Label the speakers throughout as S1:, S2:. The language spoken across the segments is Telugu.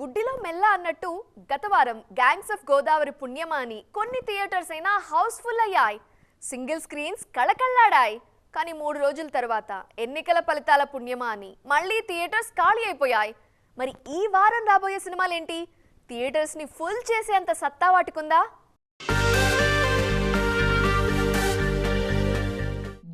S1: గుడ్డిలో మెల్ల అన్నట్టు గత వారం గ్యాంగ్స్ ఆఫ్ గోదావరి పుణ్యమా అని కొన్ని థియేటర్స్ అయినా హౌస్ఫుల్ అయ్యాయి. సింగిల్ స్క్రీన్స్ కళకళ్ళాడాయి కానీ మూడు రోజుల తర్వాత ఎన్నికల ఫలితాల పుణ్యమా అని మళ్ళీ థియేటర్స్ ఖాళీ అయిపోయాయి. మరి ఈ వారం రాబోయే సినిమాలేంటి? థియేటర్స్ని ఫుల్ చేసేంత సత్తా వాటికుందా?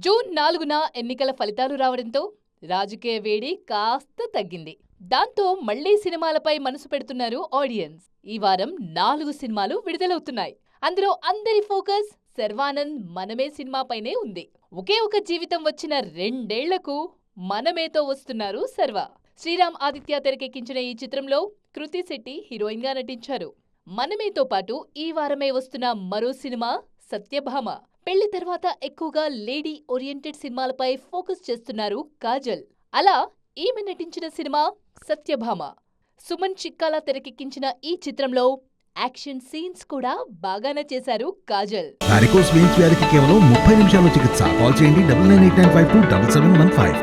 S2: జూన్ నాలుగున ఎన్నికల ఫలితాలు రావడంతో రాజకీయ వేడి కాస్త తగ్గింది. దాంతో మళ్ళీ సినిమాలపై మనసు పెడుతున్నారు ఆడియన్స్. ఈ వారం నాలుగు సినిమాలు విడుదలవుతున్నాయి. అందులో అందరి ఫోకస్ శర్వానంద్ మనమే సినిమాపైనే ఉంది. ఒకే ఒక జీవితం వచ్చిన రెండేళ్ళకు మనమేతో వస్తున్నారు సర్వ. శ్రీరామ్ ఆదిత్య తెరకెక్కించిన ఈ చిత్రంలో కృతి శెట్టి హీరోయిన్గా నటించారు. మనమేతో పాటు ఈ వారమే వస్తున్న మరో సినిమా సత్యభామ. పెళ్ళి తర్వాత ఎక్కువగా లేడీ ఓరియంటెడ్ సినిమాలపై ఫోకస్ చేస్తున్నారు కాజల్. అలా ఈమె నటించిన సినిమా సత్యభామ. సుమన్ చిక్కాల తెరకెక్కించిన ఈ చిత్రంలో యాక్షన్ సీన్స్ కూడా బాగానే చేశారు కాజల్.
S3: వారికోస్ వెయిన్స్ వ్యాధికి కేవలం ముప్పై నిమిషాల్లో చికిత్స. కాల్ చేయండి double nine eight nine five two double seven one five.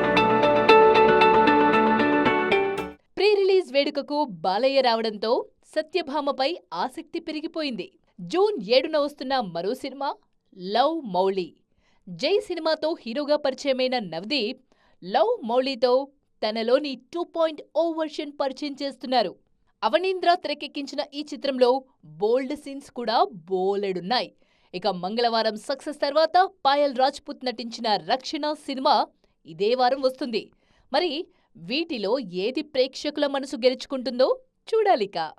S2: Pre release వేడుకకు బాలయ్య రావడంతో సత్యభామపై ఆసక్తి పెరిగిపోయింది. జూన్ ఏడున వస్తున్న మరో సినిమా లవ్ మౌళి. జై సినిమాతో హీరోగా పరిచయమైన నవదీప్ లవ్ మౌళితో తనలోని టూ పాయింట్ ఓ వర్షన్ పరిచయం చేస్తున్నారు. అవనీంద్ర తెరకెక్కించిన ఈ చిత్రంలో బోల్డ్ సీన్స్ కూడా బోలెడున్నాయి. ఇక మంగళవారం సక్సెస్ తర్వాత పాయల్ రాజ్పుత్ నటించిన రక్షణ సినిమా ఇదే వారం వస్తుంది. మరి వీటిలో ఏది ప్రేక్షకుల మనసు గెలుచుకుంటుందో చూడాలిక.